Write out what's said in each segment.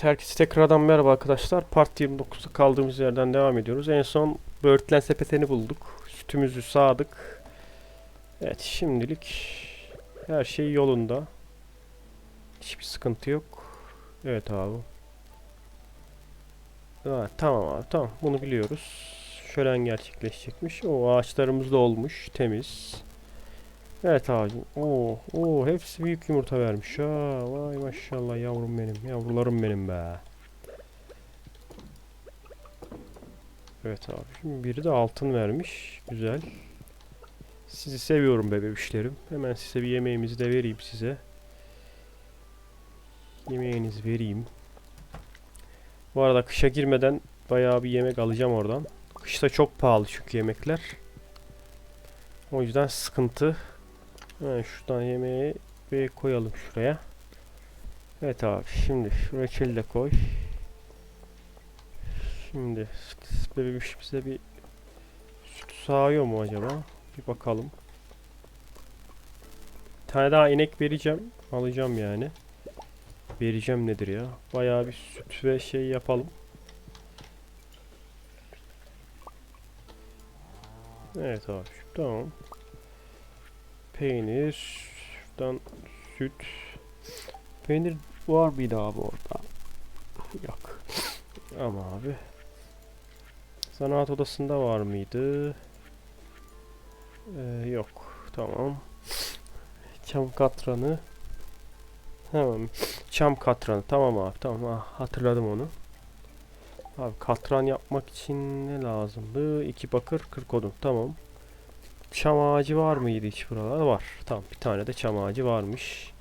Evet herkese tekrardan merhaba arkadaşlar. Part 29'da kaldığımız yerden devam ediyoruz. En son böğürtlen sepetini bulduk. Sütümüzü sağdık. Evet şimdilik her şey yolunda. Hiçbir sıkıntı yok. Evet abi. Ha, tamam abi tamam bunu biliyoruz. Şölen gerçekleşecekmiş. O ağaçlarımız da olmuş temiz. Evet abicim. Oo, oo hepsi büyük yumurta vermiş. Ha, vay maşallah yavrum benim. Yavrularım benim be. Evet abi. Şimdi biri de altın vermiş. Güzel. Sizi seviyorum be bebişlerim. Hemen size bir yemeğimizi de vereyim size. Yemeğinizi vereyim. Bu arada kışa girmeden bayağı bir yemek alacağım oradan. Kışta çok pahalı çünkü yemekler. O yüzden sıkıntı. Hemen şuradan yemeği bir koyalım şuraya. Evet abi şimdi reçeli de koy. Şimdi bebeğim bize bir süt sağıyor mu acaba? Bir bakalım. Bir tane daha inek vereceğim. Alacağım yani. Vereceğim nedir ya? Bayağı bir süt ve şey yapalım. Evet abi tamam. Peynir. Şuradan süt. Peynir var mıydı abi orada? Yok. Ama abi. Zanaat odasında var mıydı? Ee, yok. Tamam. Çam katranı. Tamam. Çam katranı. Tamam abi. Tamam. Ah, hatırladım onu. Abi katran yapmak için ne lazımdı? İki bakır, 40 odun. Tamam. Çam ağacı var mıydı hiç buralarda? Var. Tamam bir tane de çam ağacı varmış.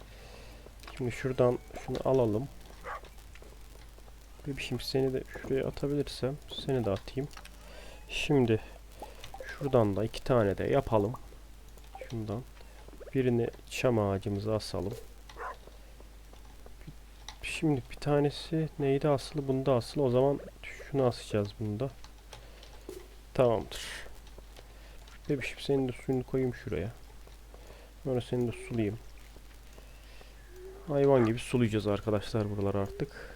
Şimdi şuradan şunu alalım. Bebişim seni de şuraya atabilirsem seni de atayım. Şimdi şuradan da iki tane de yapalım. Şundan. Birini çam ağacımıza asalım. Şimdi bir tanesi neydi asılı? Bunda asılı. O zaman şunu asacağız bunda. Tamamdır. Bebişim senin de suyunu koyayım şuraya. Sonra seni de sulayayım. Hayvan gibi sulayacağız arkadaşlar buralar artık.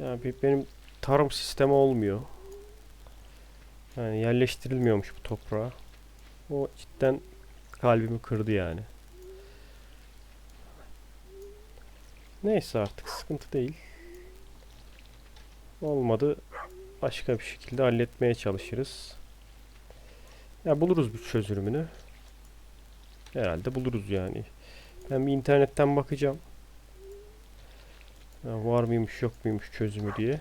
Ya bir benim tarım sistemi olmuyor. Yani yerleştirilmiyormuş bu toprağa. O cidden kalbimi kırdı yani. Neyse artık sıkıntı değil. Olmadı başka bir şekilde halletmeye çalışırız. Ya buluruz bir çözümünü. Herhalde buluruz yani. Ben bir internetten bakacağım. Ya var mıymış yok muymuş çözümü diye.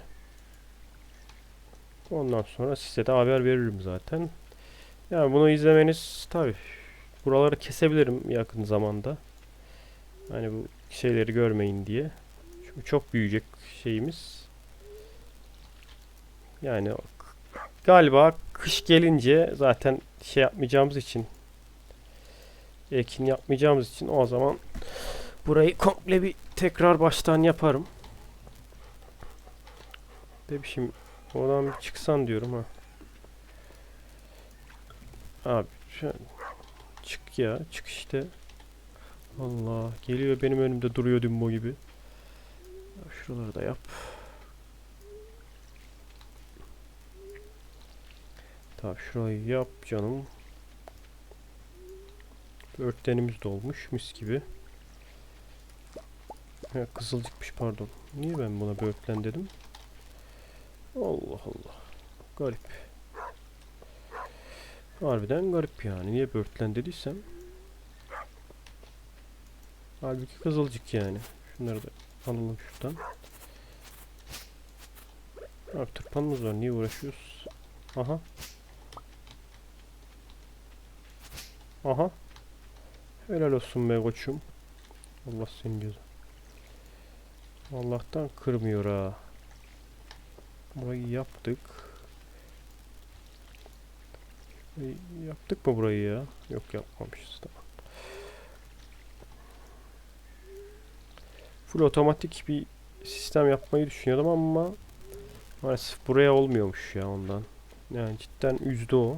Ondan sonra size de haber veririm zaten. Yani bunu izlemeniz tabi. Buraları kesebilirim yakın zamanda. Hani bu şeyleri görmeyin diye. Çünkü çok büyüyecek şeyimiz. Yani galiba kış gelince zaten şey yapmayacağımız için ekin yapmayacağımız için o zaman burayı komple bir tekrar baştan yaparım. Bebişim oradan bir çıksan diyorum ha. Abi çık ya çık işte. Allah geliyor benim önümde duruyor Dumbo gibi. Şuraları da yap. Tabi şurayı yap canım. Örtlenimiz dolmuş mis gibi. Ha, kızılcıkmış pardon. Niye ben buna böğürtlen dedim? Allah Allah. Garip. Harbiden garip yani. Niye böğürtlen dediysem. Halbuki kızılcık yani. Şunları da alalım şuradan. Abi tırpanımız var. Niye uğraşıyoruz? Aha. Aha. Helal olsun be koçum. Allah seni ceza. Allah'tan kırmıyor ha. Burayı yaptık. E, yaptık mı burayı ya? Yok yapmamışız tamam. Full otomatik bir sistem yapmayı düşünüyordum ama maalesef buraya olmuyormuş ya ondan. Yani cidden üzdü o.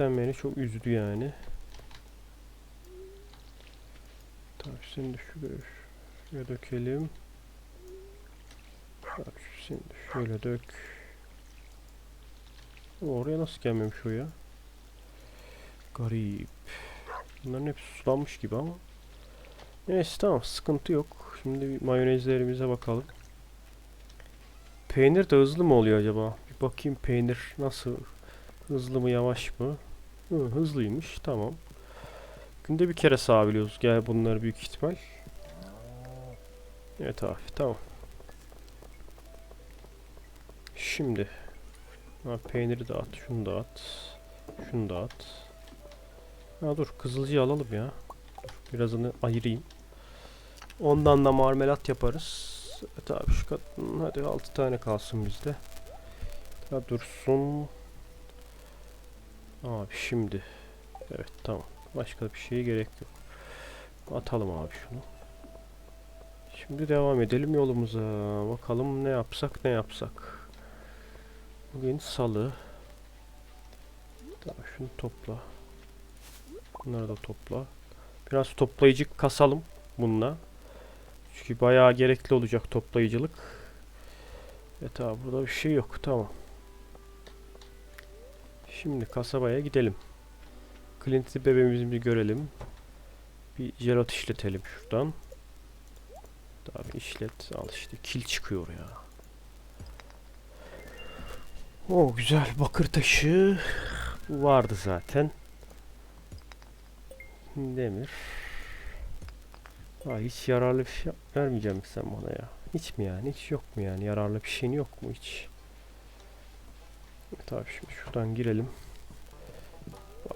Cidden beni çok üzdü yani. Tamam şimdi şuraya dökelim. Bak şöyle dök. Oraya nasıl gelmemiş o ya? Garip. Bunların hepsi sulanmış gibi ama. Neyse tamam sıkıntı yok. Şimdi mayonezlerimize bakalım. Peynir de hızlı mı oluyor acaba? Bir bakayım peynir nasıl? Hızlı mı yavaş mı? Hı, hızlıymış tamam. Günde bir kere sağabiliyoruz. Gel bunları büyük ihtimal. Evet abi tamam. Şimdi ha, peyniri at, şunu da at. Şunu da at. Ha dur kızılcıyı alalım ya. Birazını ayırayım. Ondan da marmelat yaparız. Evet abi şu kat hadi 6 tane kalsın bizde. Ha dursun. Abi şimdi. Evet tamam. Başka bir şeye gerek yok. Atalım abi şunu. Şimdi devam edelim yolumuza. Bakalım ne yapsak ne yapsak. Bugün salı. Tamam şunu topla. Bunları da topla. Biraz toplayıcı kasalım bununla. Çünkü bayağı gerekli olacak toplayıcılık. Evet abi burada bir şey yok. Tamam. Şimdi kasabaya gidelim. Clint'i bebeğimizi bir görelim. Bir jelot işletelim şuradan. Abi işlet. Al işte kil çıkıyor ya. O güzel bakır taşı vardı zaten. Demir. Ha, hiç yararlı bir şey vermeyeceğim sen bana ya? Hiç mi yani? Hiç yok mu yani? Yararlı bir şeyin yok mu hiç? Evet abi şimdi şuradan girelim.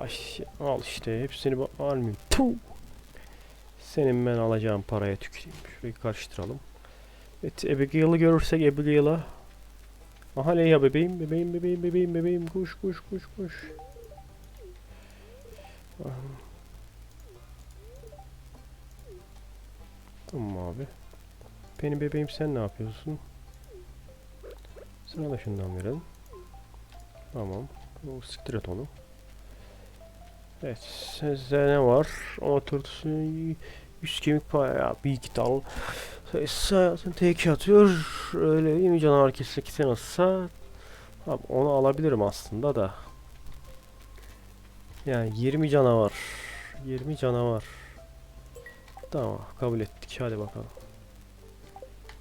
Baş, al işte hepsini almayayım. Tuh! Senin ben alacağım paraya tüküreyim. Şurayı karıştıralım. Evet Abigail'ı görürsek Abigail'a. Aha Leia bebeğim bebeğim bebeğim bebeğim bebeğim kuş kuş kuş kuş. Tamam abi. Benim bebeğim sen ne yapıyorsun? Sana da şundan verelim. Tamam. O siktir et onu. Evet. Sizde ne var? Oturtusu üst kemik bayağı bir iki dal. Sayısı teki atıyor. Öyle değil mi canavar kesinlikle nasılsa. Abi onu alabilirim aslında da. Yani 20 canavar. 20 canavar. Tamam kabul ettik hadi bakalım.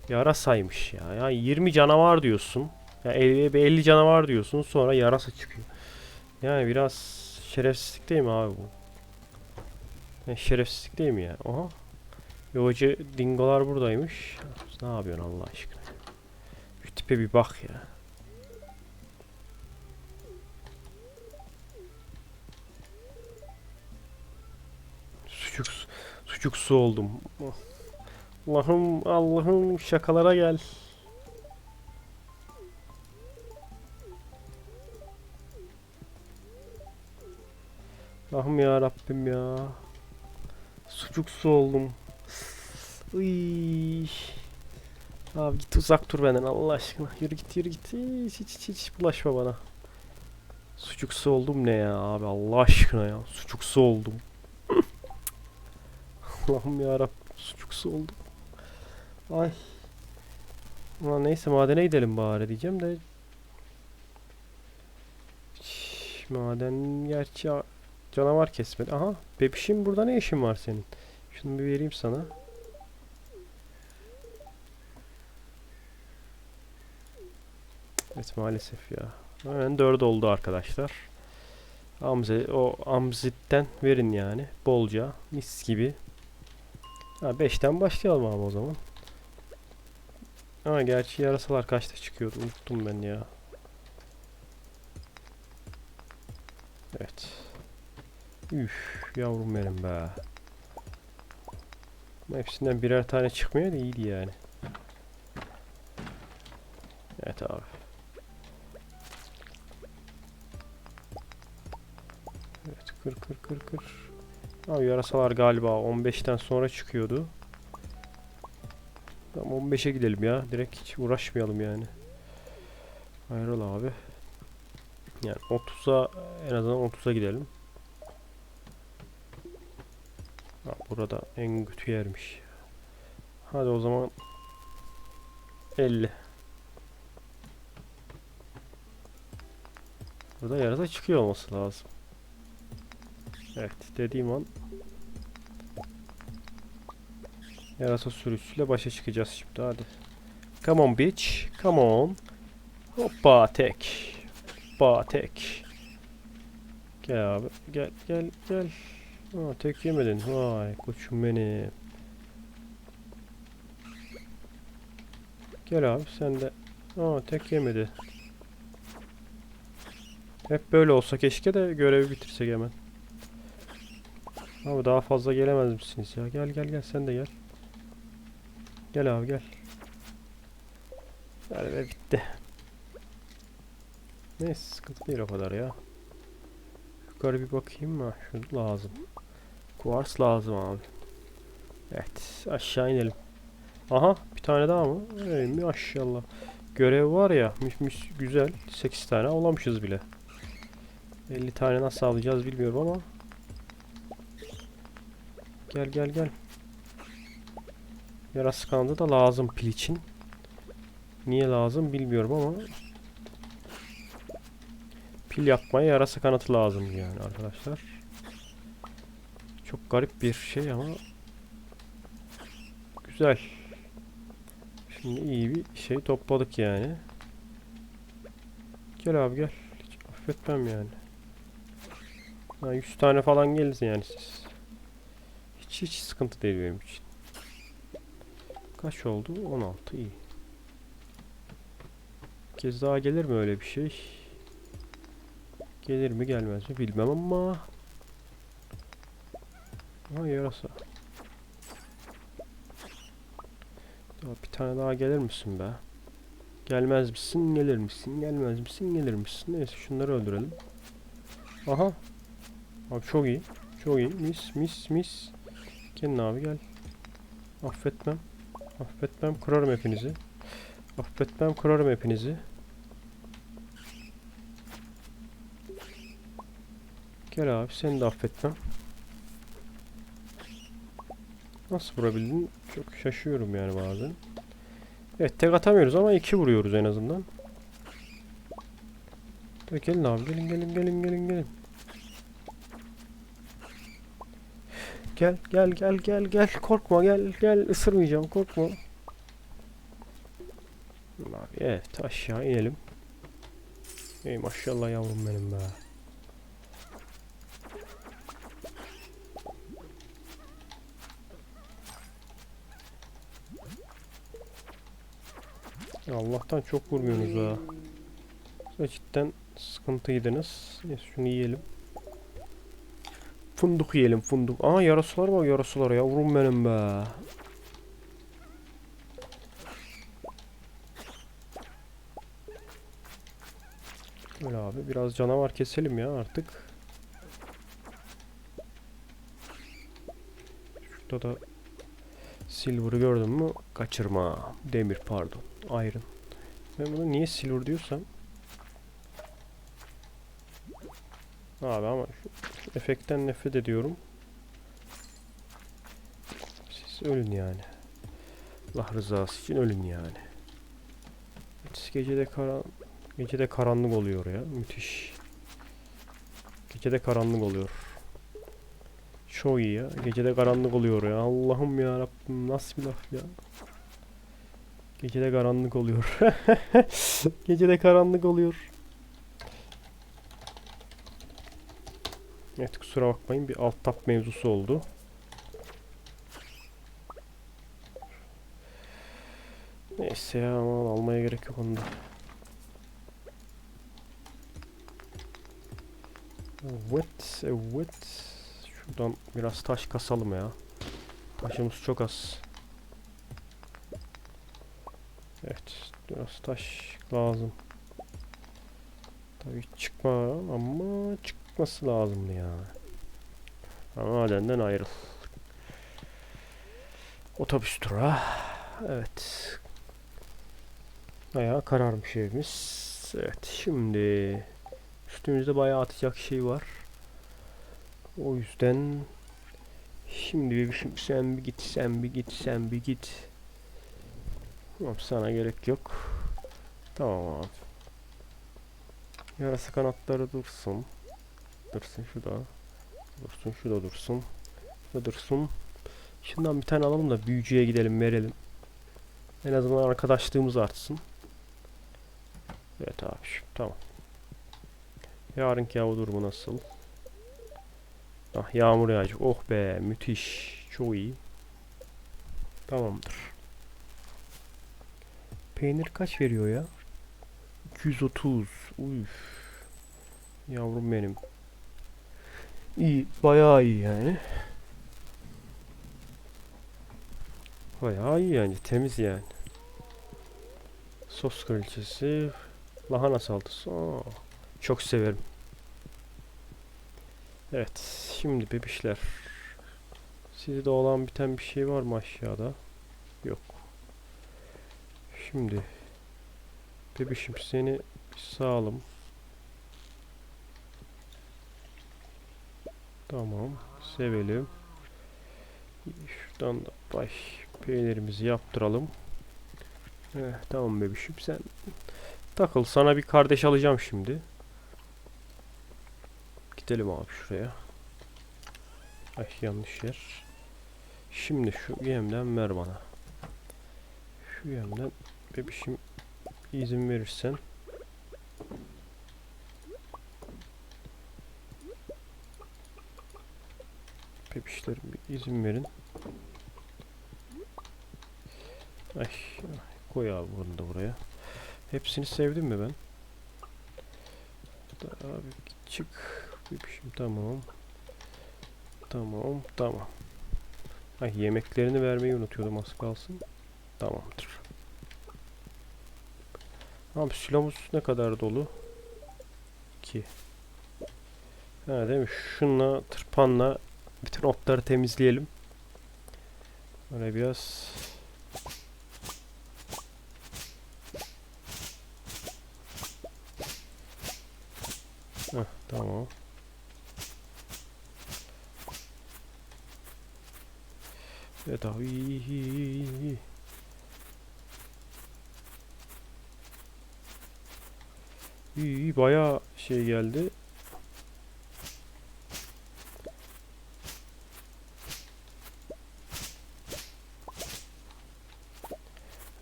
Yarasaymış ya. Yani 20 canavar diyorsun. Ya 50, 50 canavar diyorsun sonra yarasa çıkıyor. Yani biraz şerefsizlik değil mi abi bu? Yani şerefsizlik değil mi ya? Oha. Yovacı dingolar buradaymış. Ne yapıyorsun Allah aşkına? Şu tipe bir bak ya. Sucuk, sucuk su oldum. Allah'ım Allah'ım şakalara gel. Allah'ım ya Rabbim ya. Sucuk su oldum. Iy. Abi git uzak dur benden Allah aşkına. Yürü git yürü git. Hiç hiç hiç, bulaşma bana. Sucuk su oldum ne ya abi Allah aşkına ya. Sucuk su oldum. Allah'ım ya Rabbim sucuk su oldum. Ay. Ulan neyse madene gidelim bari diyeceğim de. Maden gerçi canavar kesmedi. Aha bebişim burada ne işin var senin? Şunu bir vereyim sana. Evet maalesef ya. Hemen 4 oldu arkadaşlar. Amze, o Amzit'ten verin yani. Bolca. Mis gibi. Ha 5'ten başlayalım abi o zaman. Ha gerçi yarasalar kaçta çıkıyordu unuttum ben ya. Evet. Üf yavrum benim be. Ama hepsinden birer tane çıkmıyor da iyiydi yani. Evet abi. Evet kır kır kır kır. Abi yarasalar galiba 15'ten sonra çıkıyordu. Tamam 15'e gidelim ya. Direkt hiç uğraşmayalım yani. Ayrıl abi. Yani 30'a en azından 30'a gidelim. Ha, burada en kötü yermiş. Hadi o zaman 50. Burada yarasa çıkıyor olması lazım. Evet dediğim an yarasa sürüsüyle başa çıkacağız şimdi hadi. Come on bitch. Come on. Hoppa tek. Hoppa tek. Gel abi. Gel gel gel. Aa, tek yemedin. Vay koçum benim. Gel abi sen de. Aa tek yemedi. Hep böyle olsa keşke de görevi bitirsek hemen. Abi daha fazla gelemez misiniz ya? Gel gel gel sen de gel. Gel abi gel. Gel ve bitti. Neyse sıkıntı değil o kadar ya. Yukarı bir bakayım mı? Şunu lazım. Kuvars lazım abi. Evet aşağı inelim. Aha bir tane daha mı? Ey maşallah. Görev var ya mis, mis, güzel. 8 tane alamışız bile. 50 tane nasıl alacağız bilmiyorum ama. Gel gel gel. Yarası kanadı da lazım pil için. Niye lazım bilmiyorum ama. Pil yapmaya yarasa kanatı lazım yani arkadaşlar. Çok garip bir şey ama güzel. Şimdi iyi bir şey topladık yani. Gel abi gel. Hiç affetmem yani. Ha, 100 tane falan gelirsin yani siz. Hiç hiç sıkıntı değil benim için. Kaç oldu? 16 iyi. Bir kez daha gelir mi öyle bir şey? Gelir mi gelmez mi bilmem ama. Ha yarasa. Ya bir tane daha gelir misin be? Gelmez misin? Gelir misin? Gelmez misin? Gelir misin? Neyse şunları öldürelim. Aha. Abi çok iyi. Çok iyi. Mis mis mis. Gelin abi gel. Affetmem. Affetmem. Kırarım hepinizi. Affetmem. Kırarım hepinizi. Gel abi seni de affetmem. Nasıl vurabildin? Çok şaşıyorum yani bazen. Evet tek atamıyoruz ama iki vuruyoruz en azından. Dur gelin abi gelin gelin gelin gelin gelin. Gel gel gel gel gel korkma gel gel ısırmayacağım korkma. Abi evet aşağı inelim. Ey maşallah yavrum benim be. Allah'tan çok vurmuyorsunuz ha. Siz Cidden sıkıntıydınız. Neyse şunu yiyelim. Funduk yiyelim funduk. Aa yarasular var yarasular ya. Vurun benim be. Öyle abi biraz canavar keselim ya artık. Şurada da Silver'ı gördün mü? Kaçırma. Demir pardon. Iron. Ben bunu niye silver diyorsam Abi ama şu, şu efektten nefret ediyorum. Siz ölün yani. Allah rızası için ölün yani. Evet, gecede karan gecede karanlık oluyor ya. Müthiş. Gecede karanlık oluyor. Çok iyi ya. Gecede karanlık oluyor ya. Allah'ım ya Rabbim nasıl bir laf ya. Gecede karanlık oluyor. Gecede karanlık oluyor. Evet kusura bakmayın bir alt tap mevzusu oldu. Neyse ya aman almaya gerek yok onda. Evet, evet. Şuradan biraz taş kasalım ya. Taşımız çok az. Evet, biraz taş lazım. Tabii çıkma ama çıkması lazımdı ya. Madenden ayrıl. Otobüs durağı. Evet. Bayağı kararmış evimiz. Evet, şimdi üstümüzde bayağı atacak şey var. O yüzden şimdi bir şimdi sen bir git, sen bir git, sen bir git. Tamam sana gerek yok. Tamam abi. Yarasa kanatları dursun. Dursun şu da. Dursun şu da dursun. Şu dursun. Şundan bir tane alalım da büyücüye gidelim verelim. En azından arkadaşlığımız artsın. Evet abi tamam. Yarınki hava durumu nasıl? Ah yağmur yağacak. Oh be müthiş. Çok iyi. Tamamdır. Peynir kaç veriyor ya? 230. Uf. Yavrum benim. İyi, bayağı iyi yani. Bayağı iyi yani, temiz yani. Sos kraliçesi, lahana salçası. Aa, çok severim. Evet, şimdi bebişler. Sizde olan biten bir şey var mı aşağıda? Şimdi bebişim seni sağalım. Tamam, sevelim. Şuradan da baş peynirimizi yaptıralım. Eh, tamam bebişim sen takıl. Sana bir kardeş alacağım şimdi. Gidelim abi şuraya. Ay yanlış yer. Şimdi şu yemden ver bana. Şu yemden bebişim izin verirsen. Bebişlerim bir izin verin. Ay, koy abi bunu da buraya. Hepsini sevdim mi ben? Abi çık. Bebişim tamam. Tamam tamam. Ay yemeklerini vermeyi unutuyordum az kalsın. Tamamdır. Abi silomuz ne kadar dolu? 2. Ha değil mi? Şunla tırpanla bütün otları temizleyelim. Böyle biraz Heh, tamam. Evet abi. İyi, iyi, bayağı şey geldi.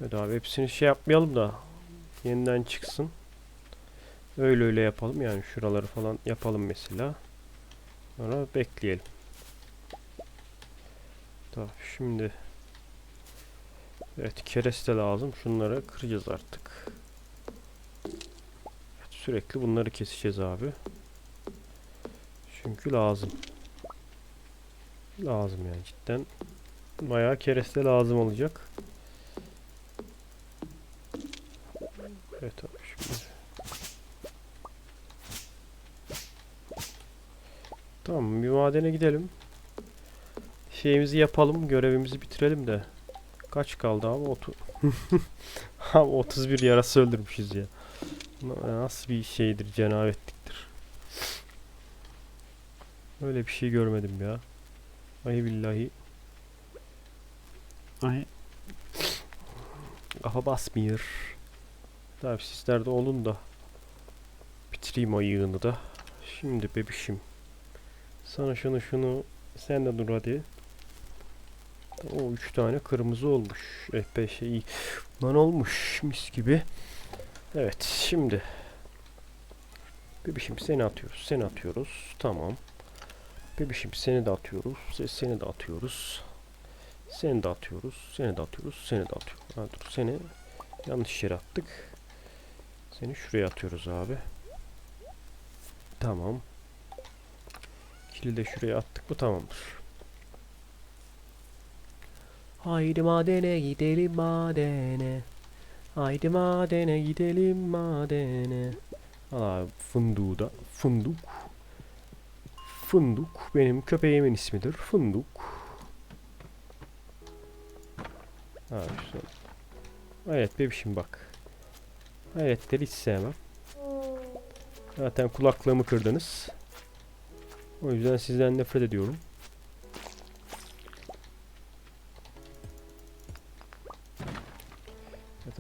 Evet abi hepsini şey yapmayalım da yeniden çıksın. Öyle öyle yapalım yani şuraları falan yapalım mesela. Sonra bekleyelim. Tamam şimdi Evet kereste lazım. Şunları kıracağız artık. Sürekli bunları keseceğiz abi. Çünkü lazım. Lazım yani cidden. Bayağı kereste lazım olacak. Evet abi şimdi. Tamam bir madene gidelim. Şeyimizi yapalım, görevimizi bitirelim de. Kaç kaldı abi? Otu abi 31 yarası öldürmüşüz ya. Na- Nasıl bir şeydir, cenabetliktir. Öyle bir şey görmedim ya. Ay billahi. Ay Kafa basmıyor. Tabi sizler de olun da. Bitireyim o yığını da. Şimdi bebişim. Sana şunu şunu sen de dur hadi. O üç tane kırmızı olmuş. F5 iyi. Lan olmuş mis gibi. Evet şimdi. Bebişim seni atıyoruz. Seni atıyoruz. Tamam. Bebişim seni de atıyoruz. se- Seni de atıyoruz. Seni de atıyoruz. Seni de atıyoruz. Seni de atıyoruz. Ha, dur seni yanlış yere attık. Seni şuraya atıyoruz abi. Tamam. Kili de şuraya attık mı tamamdır. Haydi madene gidelim madene. Haydi madene gidelim madene. Al fındığı da. Fındık. Fındık benim köpeğimin ismidir. Fındık. Abi şu. Evet bebişim bak. Hayretleri hiç sevmem. Zaten kulaklığımı kırdınız. O yüzden sizden nefret ediyorum.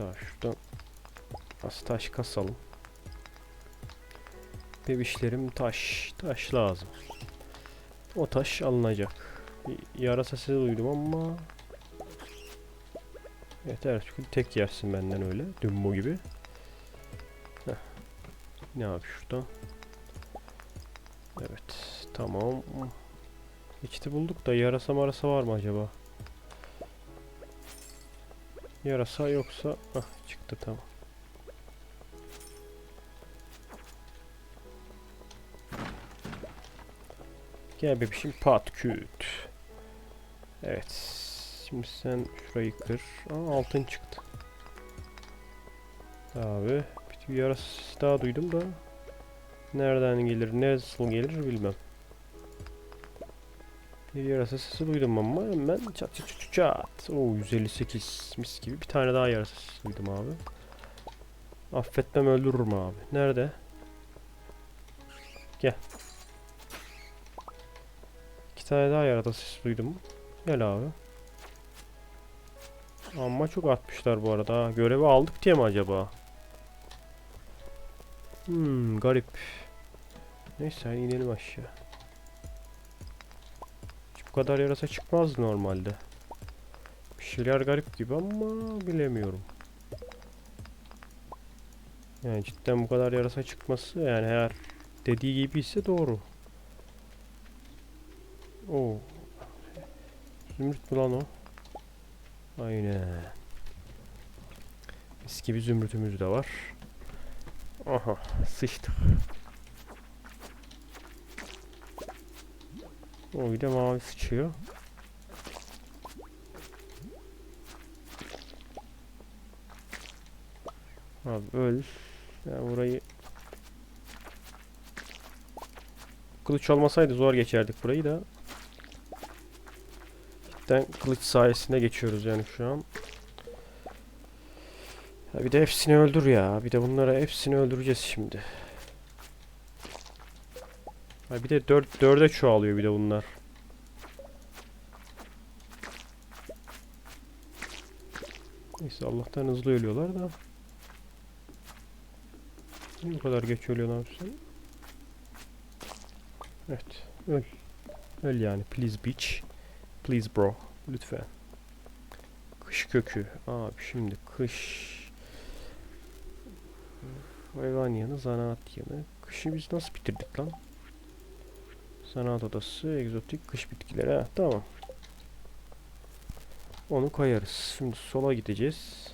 Daha şuradan az taş kasalım. Bebişlerim taş. Taş lazım. O taş alınacak. Bir yarasa sesi duydum ama Evet Ertuğrul tek yersin benden öyle. Dumbo gibi. Heh. Ne abi şurada? Evet. Tamam. İçti bulduk da yarasa marasa var mı acaba? Yarasa yoksa ah çıktı tamam. Gel bebişim pat küt. Evet. Şimdi sen şurayı kır. Aa altın çıktı. Abi bir yarası daha duydum da nereden gelir, nasıl gelir bilmem. Bir yarasa sesi duydum ama hemen çat çat çat çat. Oo 158 mis gibi bir tane daha yarasa sesi duydum abi. Affetmem öldürürüm abi. Nerede? Gel. İki tane daha yarasa sesi duydum. Gel abi. Amma çok atmışlar bu arada. Görevi aldık diye mi acaba? Hmm, garip. Neyse inelim aşağı. Bu kadar yarasa çıkmaz normalde. Bir şeyler garip gibi ama bilemiyorum. Yani cidden bu kadar yarasa çıkması yani eğer dediği gibi ise doğru. Oo. Zümrüt mü lan o? Aynen. Mis gibi zümrütümüz de var. Aha sıçtık. O bir de mavi sıçıyor. Abi öl. Ya burayı Kılıç olmasaydı zor geçerdik burayı da. Cidden kılıç sayesinde geçiyoruz yani şu an. Ya bir de hepsini öldür ya. Bir de bunlara hepsini öldüreceğiz şimdi. Ha bir de 4 4'e çoğalıyor bir de bunlar. Neyse Allah'tan hızlı ölüyorlar da. Niye bu kadar geç ölüyorlar sen? Evet. Öl. Öl yani. Please bitch. Please bro. Lütfen. Kış kökü. Abi şimdi kış. Hayvan yanı, zanaat yanı. Kışı biz nasıl bitirdik lan? Zanaat odası, egzotik kış bitkileri. Ha, tamam. Onu koyarız. Şimdi sola gideceğiz.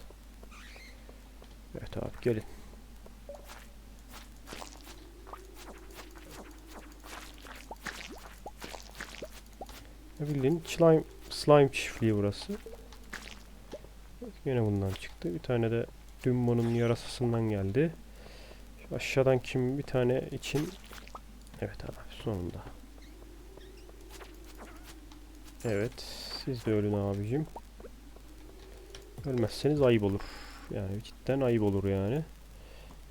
Evet abi gelin. Ya Bildiğin slime, slime çiftliği burası. Yine bundan çıktı. Bir tane de Dumbo'nun yarasasından geldi. Şu aşağıdan kim bir tane için Evet abi sonunda. Evet. Siz de ölün abicim. Ölmezseniz ayıp olur. Yani cidden ayıp olur yani.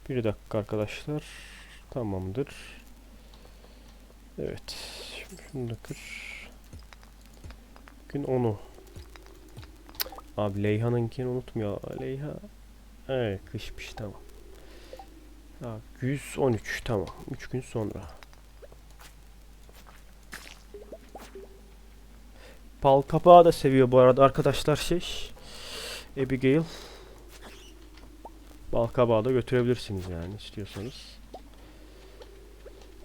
Bir dakika arkadaşlar. Tamamdır. Evet. Şimdi şunu da kır. Gün onu. Abi Leyha'nınkini unutmuyor. Leyha. Evet kışmış tamam. Abi 113 tamam. 3 gün sonra. Bal kapağı da seviyor bu arada arkadaşlar şey. Abigail. Bal kabağı da götürebilirsiniz yani istiyorsanız.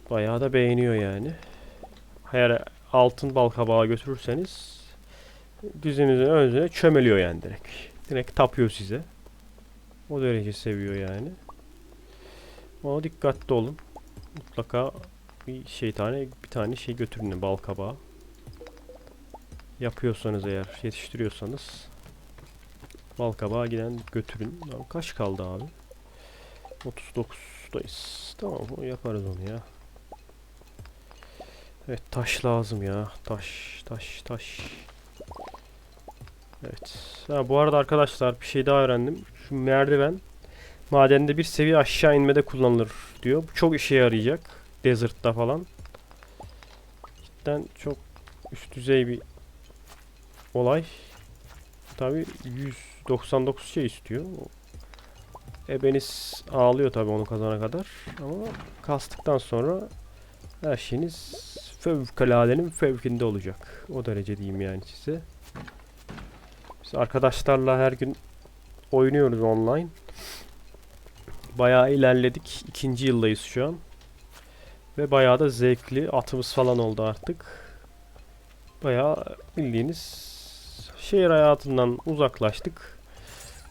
Bayağı da beğeniyor yani. Eğer altın bal kabağı götürürseniz dizinizin önüne çömeliyor yani direkt. Direkt tapıyor size. O derece seviyor yani. Ama dikkatli olun. Mutlaka bir şey tane bir tane şey götürün bal kabağı. Yapıyorsanız eğer yetiştiriyorsanız bal kabağı giden götürün. Lan kaç kaldı abi? 39'dayız. Tamam yaparız onu ya. Evet taş lazım ya. Taş taş taş. Evet. Ha, bu arada arkadaşlar bir şey daha öğrendim. Şu merdiven madende bir seviye aşağı inmede kullanılır diyor. Bu çok işe yarayacak. Desert'ta falan. Cidden çok üst düzey bir olay. Tabi 199 şey istiyor. Ebeniz ağlıyor tabii onu kazana kadar. Ama kastıktan sonra her şeyiniz fevkaladenin fevkinde olacak. O derece diyeyim yani size. Biz arkadaşlarla her gün oynuyoruz online. Bayağı ilerledik. İkinci yıldayız şu an. Ve bayağı da zevkli. Atımız falan oldu artık. Bayağı bildiğiniz şehir hayatından uzaklaştık.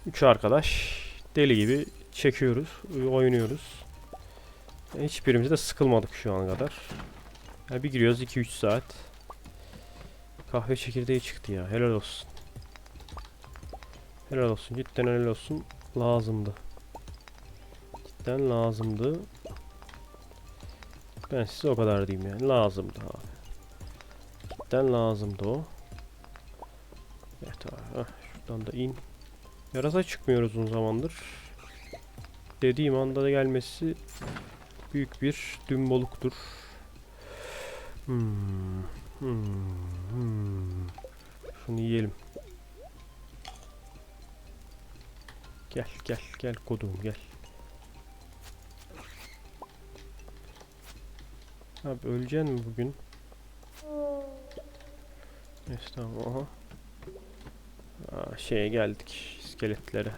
Üç arkadaş deli gibi çekiyoruz, oynuyoruz. Hiçbirimiz de sıkılmadık şu ana kadar. Ya bir giriyoruz 2-3 saat. Kahve çekirdeği çıktı ya. Helal olsun. Helal olsun. Cidden helal olsun. Lazımdı. Cidden lazımdı. Ben size o kadar diyeyim yani. Lazımdı abi. Cidden lazımdı o. Şuradan da in. Yarasa çıkmıyor uzun zamandır. Dediğim anda da gelmesi büyük bir dümboluktur. Hmm. Hmm. Hmm. Şunu yiyelim. Gel gel gel kodum gel. Abi öleceksin mi bugün? Neyse tamam aha. Aa, şeye geldik iskeletlere.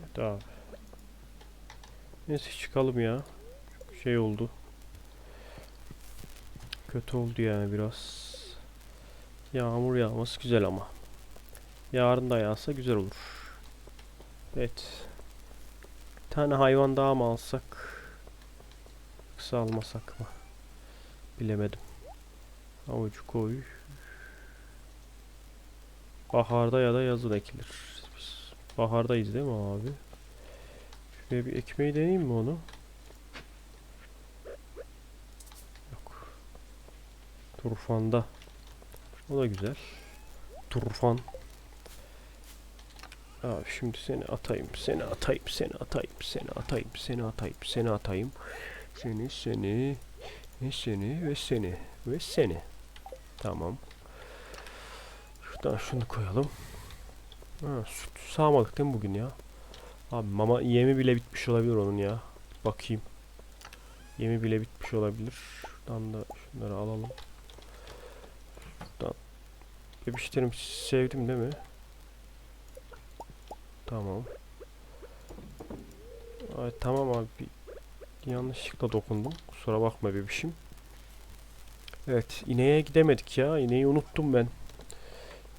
Evet abi. Neyse çıkalım ya. Şey oldu. Kötü oldu yani biraz. Yağmur yağması güzel ama. Yarın da yağsa güzel olur. Evet. Bir tane hayvan daha mı alsak? Yoksa almasak mı? Bilemedim. Avucu koy. Baharda ya da yazın ekilir. Biz bahardayız değil mi abi? Şuraya bir ekmeği deneyeyim mi onu? Yok. Turfanda. O da güzel. Turfan. Abi şimdi seni atayım, seni atayım, seni atayım, seni atayım, seni atayım, seni atayım. Seni, seni, ve seni ve seni ve seni. Tamam. Şuradan şunu koyalım. Ha, süt sağmadık değil mi bugün ya? Abi mama yemi bile bitmiş olabilir onun ya. Bakayım. Yemi bile bitmiş olabilir. Şuradan da şunları alalım. Şuradan. Bebişlerim sevdim değil mi? Tamam. Ay, tamam abi. Yanlışlıkla dokundum. Kusura bakma bebişim. Evet. ineğe gidemedik ya. İneği unuttum ben.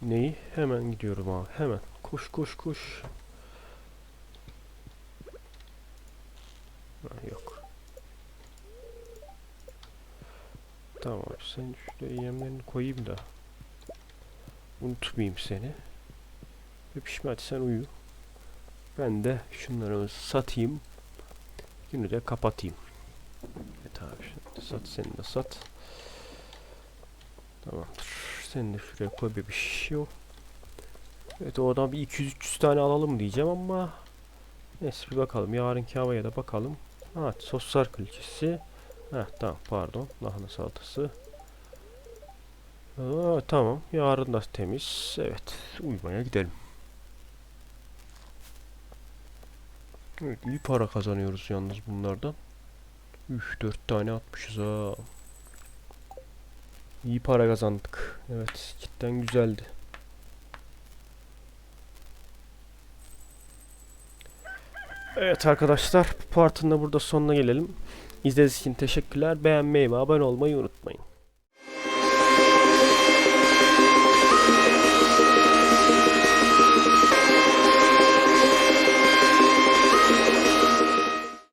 İneği hemen gidiyorum abi. Hemen. Koş koş koş. Ha, yok. Tamam sen şuraya yemlerini koyayım da. Unutmayayım seni. Bebişim hadi sen uyu. Ben de şunları satayım. Günü de kapatayım. Evet abi şimdi sat seni de sat. Tamamdır. Seni de şuraya koy bir şey yok. Evet oradan bir 200-300 tane alalım diyeceğim ama Neyse bir bakalım. Yarınki havaya da bakalım. Ha soslar külçesi. Ha tamam pardon. Lahana salatası. Aa, tamam. Yarın da temiz. Evet. Uyumaya gidelim. Evet iyi para kazanıyoruz yalnız bunlardan. Üf 4 tane atmışız ha. İyi para kazandık. Evet cidden güzeldi. Evet arkadaşlar bu partinin de burada sonuna gelelim. İzlediğiniz için teşekkürler. Beğenmeyi ve abone olmayı unutmayın.